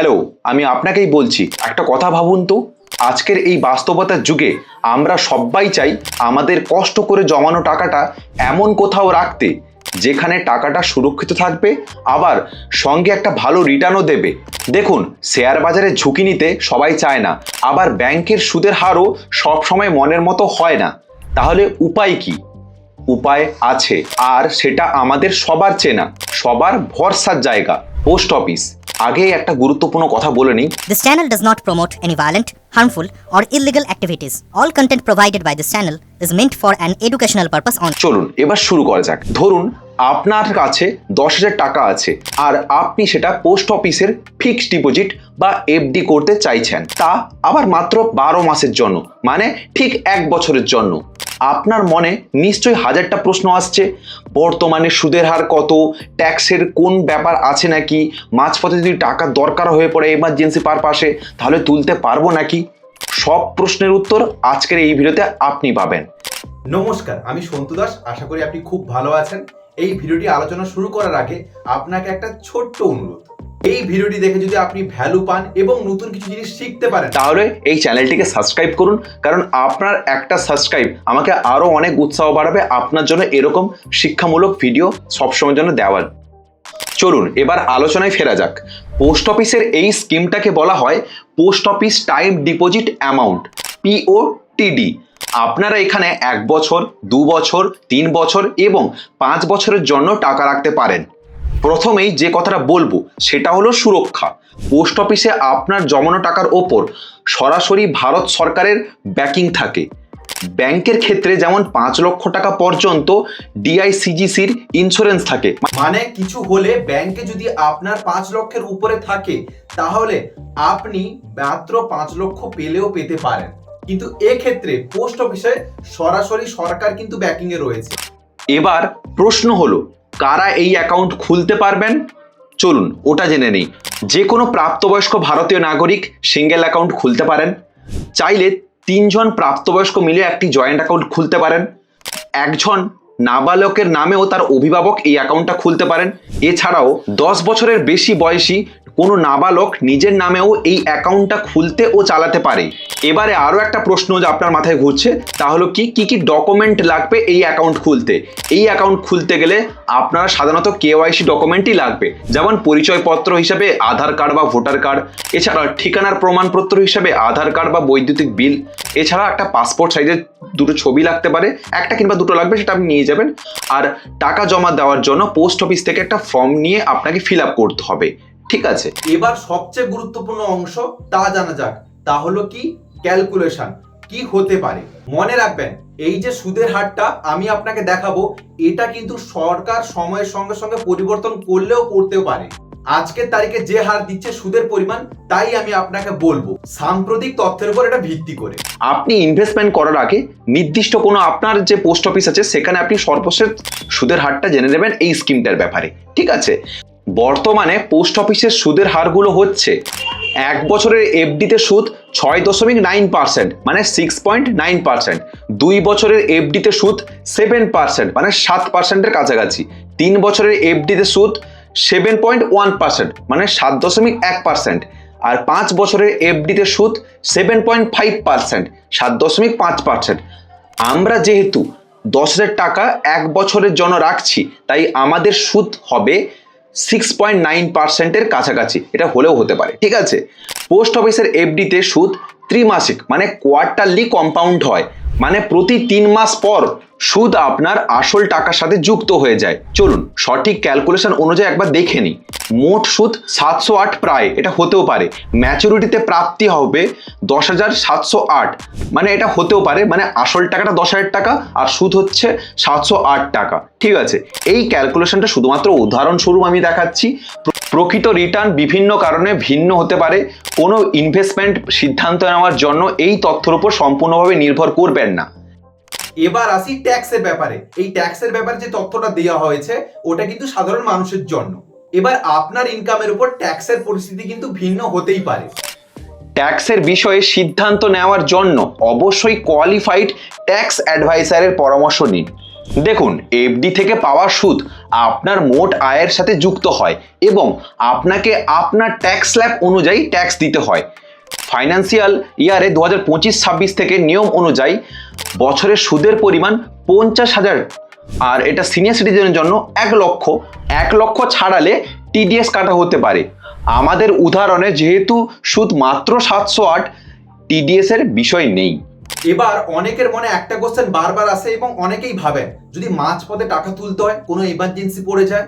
Hello আমি আপনাকেই বলছি, একটা কথা ভাবুন তো। আজকের এই বাস্তবতার যুগে আমরা সবাই চাই আমাদের কষ্ট করে জমানো টাকাটা এমন কোথাও রাখতে, যেখানে টাকাটা সুরক্ষিত থাকবে, আবার সঙ্গে একটা ভালো রিটার্নও দেবে। দেখুন, শেয়ার বাজারে ঝুঁকি নিতে সবাই চায় না, আবার ব্যাংকের সুদের হারও সবসময় মনের মতো হয় না। তাহলে উপায় কি? উপায় আছে, আর সেটা আমাদের সবার চেনা, সবার ভরসার জায়গা, পোস্ট অফিস। আগেই একটা গুরুত্বপূর্ণ কথা বলে নিই This channel does not promote any violent, harmful, or illegal activities. All content provided by this channel is meant for an educational purpose on চলুন এবার শুরু করা যাক ধরুন আপনার কাছে দশ হাজার টাকা আছে আর আপনি সেটা পোস্ট অফিসের ফিক্সড ডিপোজিট বা এফডি করতে চাইছেন, তা আবার মাত্র বারো মাসের জন্য মানে ঠিক এক বছরের জন্য। আপনার মনে নিশ্চয়ই হাজারটা প্রশ্ন আসছে, বর্তমানে সুদের হার কত, ট্যাক্সের কোন ব্যাপার আছে নাকি, মাঝপথে যদি টাকা দরকার হয়ে পড়ে এমার্জেন্সি পারপাসে তাহলে তুলতে পারব নাকি? সব প্রশ্নের উত্তর আজকের এই ভিডিওতে আপনি পাবেন। নমস্কার, আমি সন্তু দাস, আশা করি আপনি খুব ভালো আছেন। এই ভিডিওটি আলোচনা শুরু করার আগে আপনাকে একটা ছোট্ট অনুরোধ। এই ভিডিওটি দেখে যদি আপনি ভ্যালু পান এবং নতুন কিছু জিনিস শিখতে পারেন, তাহলে এই চ্যানেলটিকে সাবস্ক্রাইব করুন, কারণ আপনার একটা সাবস্ক্রাইব আমাকে আরও অনেক উৎসাহ বাড়াবে, আপনার জন্য এরকম শিক্ষামূলক ভিডিও সবসময়ের জন্য দেওয়ার। চলুন, এবার আলোচনায় ফেরা যাক। পোস্ট অফিসের এই স্কিমটাকে বলা হয় post office time deposit amount POTD আপনারা এখানে এক বছর, দু বছর, তিন বছর এবং পাঁচ বছরের জন্য টাকা রাখতে পারেন। প্রথমেই যে কথাটা বলব, সেটা হলো সুরক্ষা। পোস্ট অফিসে আপনার জমানো টাকার ওপর সরাসরি ভারত সরকারের ব্যাকিং থাকে। ব্যাংকের ক্ষেত্রে যেমন পাঁচ লক্ষ টাকা পর্যন্ত ডিআইসিজিসির ইন্স্যুরেন্স থাকে। মানে কিছু হলে ব্যাংকে যদি আপনার পাঁচ লক্ষের উপরে থাকে, তাহলে আপনি মাত্র পাঁচ লক্ষ পেলেও পেতে পারেন। কিন্তু এক্ষেত্রে পোস্ট অফিসে সরাসরি সরকার কিন্তু ব্যাকিং এ রয়েছে। এবার প্রশ্ন হলো, কারা এই অ্যাকাউন্ট খুলতে পারবেন? চলুন, ওটা জেনে নেই। যে কোনো প্রাপ্তবয়স্ক ভারতীয় নাগরিক সিঙ্গেল অ্যাকাউন্ট খুলতে পারেন। চাইলে তিনজন প্রাপ্তবয়স্ক মিলে একটি জয়েন্ট অ্যাকাউন্ট খুলতে পারেন। একজন নাবালকের নামেও তার অভিভাবক এই অ্যাকাউন্টটা খুলতে পারেন। এছাড়াও দশ বছরের বেশি বয়সী কোনো নাবালক নিজের নামেও এই অ্যাকাউন্টটা খুলতে ও চালাতে পারে। এবারে আরও একটা প্রশ্ন যে আপনার মাথায় ঘুরছে, তা হলো কি কি কি ডকুমেন্ট লাগবে এই অ্যাকাউন্ট খুলতে? এই অ্যাকাউন্ট খুলতে গেলে আপনারা সাধারণত কেওয়াইসি ডকুমেন্টই লাগবে। যেমন পরিচয়পত্র হিসাবে আধার কার্ড বা ভোটার কার্ড, এছাড়া ঠিকানার প্রমাণপত্র হিসাবে আধার কার্ড বা বৈদ্যুতিক বিল, এছাড়া একটা পাসপোর্ট সাইজের দুটো ছবি লাগতে পারে, একটা কিংবা দুটো লাগবে সেটা আপনি নিয়ে যাবেন। আর টাকা জমা দেওয়ার জন্য পোস্ট অফিস থেকে একটা ফর্ম নিয়ে আপনাকে ফিল আপ করতে হবে। ঠিক আছে। এবার সবচেয়ে গুরুত্বপূর্ণ অংশ তা জানা যাক। তা হলো কি? ক্যালকুলেশন কি হতে পারে? মনে রাখবেন এই যে সুদের হারটা আমি আপনাকে দেখাবো এটা কিন্তু সরকার সময়ের সঙ্গে সঙ্গে পরিবর্তন করলেও করতেও পারে। আজকের তারিখে যে হার দিচ্ছে সুদের পরিমাণ তাই আমি আপনাকে বলব সাম্প্রতিক তথ্যের উপর এটা ভিত্তি করে। আপনি ইনভেস্টমেন্ট করার আগে নির্দিষ্ট কোনো আপনার যে পোস্ট অফিস আছে সেখানে আপনি সর্বশেষ সুদের হারটা জেনে নেবেন এই স্কিমটার ব্যাপারে। ঠিক আছে? বর্তমানে পোস্ট অফিসের সুদের হারগুলো হচ্ছে। এক বছরের এফডিতে সুদ ছয় দশমিক নাইন পার্সেন্ট মানে সিক্স পয়েন্ট নাইন পার্সেন্ট। দুই বছরের এফডিতে সুদ সেভেন পার্সেন্ট মানে সাত পার্সেন্টের কাছাকাছি। তিন বছরের এফডিতে সুদ সেভেন পয়েন্ট ওয়ান পার্সেন্ট মানে সাত দশমিক এক পার্সেন্ট। আর পাঁচ বছরের এফডিতে সুদ সেভেন পয়েন্ট ফাইভ পার্সেন্ট, সাত দশমিক পাঁচ পার্সেন্ট। আমরা যেহেতু দশ হাজার টাকা এক বছরের জন্য রাখছি, তাই আমাদের সুদ হবে সিক্স পয়েন্ট নাইন পার্সেন্টের কাছাকাছি। এটা হলেও হতে পারে। ঠিক আছে? পোস্ট অফিসের এফডিতে সুদ ত্রিমাসিক মানে কোয়ার্টারলি কম্পাউন্ড হয়। মানে প্রতি তিন মাস পর সুদ আপনার আসল টাকার সাথে যুক্ত হয়ে যায়। চলুন, সঠিক ক্যালকুলেশন অনুযায়ী একবার দেখে নিই। মোট সুদ সাতশো আট প্রায়, এটা হতেও পারে। ম্যাচুরিটিতে প্রাপ্তি হবে দশ হাজার সাতশো আট। মানে এটা হতেও পারে মানে আসল টাকাটা দশ হাজার টাকা, আর সুদ হচ্ছে সাতশো আট টাকা। ঠিক আছে, এই ক্যালকুলেশনটা শুধুমাত্র উদাহরণস্বরূপ আমি দেখাচ্ছি। প্রকৃত রিটার্ন বিভিন্ন কারণে ভিন্ন হতে পারে। কোনো ইনভেস্টমেন্ট সিদ্ধান্ত নেওয়ার জন্য এই তথ্যের উপর সম্পূর্ণভাবে নির্ভর করবেন না। এবার আসি ট্যাক্সের ব্যাপারে। এই ট্যাক্সের ব্যাপারে যে তথ্যটা দেওয়া হয়েছে ওটা কিন্তু সাধারণ মানুষের জন্য। এবার আপনার ইনকামের উপর ট্যাক্সের পরিস্থিতি কিন্তু ভিন্ন হতেই পারে। ট্যাক্সের বিষয়ে সিদ্ধান্ত নেওয়ার জন্য অবশ্যই কোয়ালিফাইড ট্যাক্স অ্যাডভাইসারের পরামর্শ নিন। দেখুন এফডি থেকে পাওয়া সুদ আপনার মোট আয়ের সাথে যুক্ত হয় এবং আপনাকে আপনার ট্যাক্স স্ল্যাব অনুযায়ী ট্যাক্স দিতে হয়। ফাইন্যান্সিয়াল ইয়ারে দু হাজার পঁচিশ ছাব্বিশ থেকে নিয়ম অনুযায়ী বছরের সুদের পরিমাণ পঞ্চাশ হাজার আর এটা সিনিয়র সিটিজেনের জন্য এক লক্ষ। এক লক্ষ ছাড়ালে টিডিএস কাটা হতে পারে। আমাদের উদাহরণে যেহেতু সুদ মাত্র সাতশো আট টিডিএস এর বিষয় নেই। এবার অনেকের মনে একটা কোশ্চেন বারবার আসে এবং অনেকেই ভাবেন, যদি মাঝ পথে টাকা তুলতে হয়, কোনো ইমার্জেন্সি পড়ে যায়,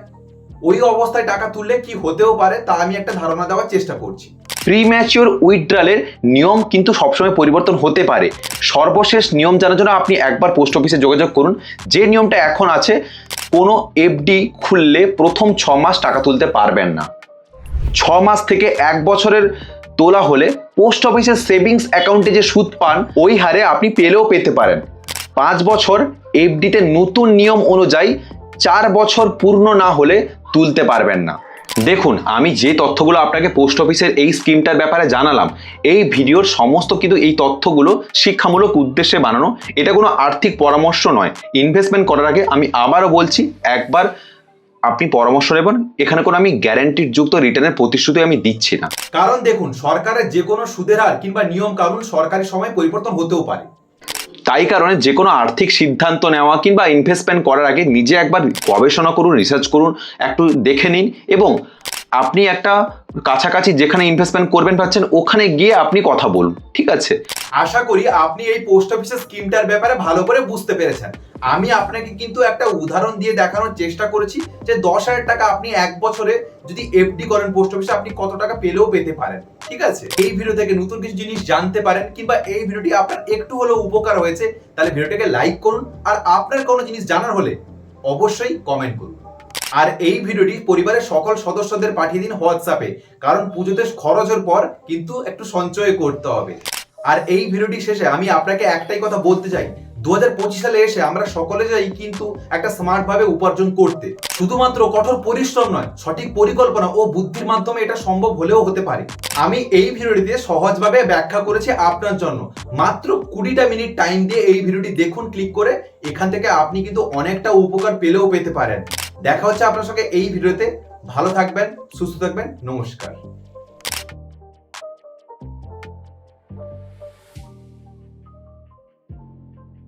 ওই অবস্থায় টাকা তুললে কি হতেও পারে তা আমি একটা ধারণা দেওয়ার চেষ্টা করছি। প্রিম্যাচিওর উইথড্রালের নিয়ম কিন্তু সবসময় পরিবর্তন হতে পারে। সর্বশেষ নিয়ম জানার জন্য আপনি একবার পোস্ট অফিসে যোগাযোগ করুন। যে নিয়মটা এখন আছে, কোনো এফডি খুললে প্রথম ছ মাস টাকা তুলতে পারবেন না। ছ মাস থেকে এক বছরের তোলা হলে পোস্ট অফিসের সেভিংস অ্যাকাউন্টে যে সুদ পান, ওই হারে আপনি পেলেও পেতে পারেন। পাঁচ বছর এফডিতে নতুন নিয়ম অনুযায়ী চার বছর পূর্ণ না হলে তুলতে পারবেন না। দেখুন, আমি যে তথ্যগুলো আপনাকে পোস্ট অফিসের এই স্কিমটার ব্যাপারে জানালাম, এই ভিডিওর সমস্ত কিন্তু এই তথ্যগুলো শিক্ষামূলক উদ্দেশ্যে বানানো, এটা কোনো আর্থিক পরামর্শ নয়। ইনভেস্টমেন্ট করার আগে আমি আবারও বলছি, একবার আপনি পরামর্শ নেবেন এখানে কোনো আমি গ্যারান্টির যুক্ত রিটার্নের প্রতিশ্রুতি আমি দিচ্ছি না। কারণ দেখুন সরকারের যে কোনো সুদের হার কিংবা নিয়ম কানুন সরকারি সময় পরিবর্তন হতেও পারে। তাই কারণে যে কোনো আর্থিক সিদ্ধান্ত নেওয়া কিংবা ইনভেস্টমেন্ট করার আগে নিজে একবার গবেষণা করুন রিসার্চ করুন একটু দেখে নিন এবং আপনি একটা কাছাকাছি যেখানে ইনভেস্টমেন্ট করবেন পাচ্ছেন ওখানে গিয়ে আপনি কথা বলুন, ঠিক আছে? আশা করি আপনি এই পোস্ট অফিসের স্কিমটার ব্যাপারে ভালো করে বুঝতে পেরেছেন। আমি আপনাকে কিন্তু একটা উদাহরণ দিয়ে দেখানোর চেষ্টা করেছি যে দশ হাজার টাকা আপনি এক বছরে যদি এফডি করেন পোস্ট অফিসে আপনি কত টাকা পেলেও পেতে পারেন, ঠিক আছে? এই ভিডিও থেকে নতুন কিছু জিনিস জানতে পারেন, কিংবা এই ভিডিওটি আপনার একটু হলেও উপকার হয়েছে, তাহলে ভিডিওটাকে লাইক করুন, আর আপনার কোনো জিনিস জানার হলে অবশ্যই কমেন্ট করুন। আর এই ভিডিওটি পরিবারের সকল সদস্যদের পাঠিয়ে দিন হোয়াটসঅ্যাপে কারণ পুজোতে খরচের পর কিন্তু একটু সঞ্চয় করতে হবে। আর এই ভিডিওটি শেষে আমি আপনাকে একটাই কথা বলতে চাই। দু হাজার পঁচিশ সালে এসে আমরা সকলে যাই কিন্তু একটা স্মার্ট ভাবে উপার্জন করতে। শুধুমাত্র কঠোর পরিশ্রম নয়, সঠিক পরিকল্পনা ও বুদ্ধির মাধ্যমে এটা সম্ভব হলেও হতে পারে। আমি এই ভিডিওটিতে সহজভাবে ব্যাখ্যা করেছি আপনার জন্য। মাত্র কুড়িটা মিনিট টাইম দিয়ে এই ভিডিওটি দেখুন ক্লিক করে এখান থেকে আপনি কিন্তু অনেকটা উপকার পেলেও পেতে পারেন। দেখা হচ্ছে আপনার সঙ্গে এই ভিডিওতে। ভালো থাকবেন সুস্থ থাকবেন নমস্কার।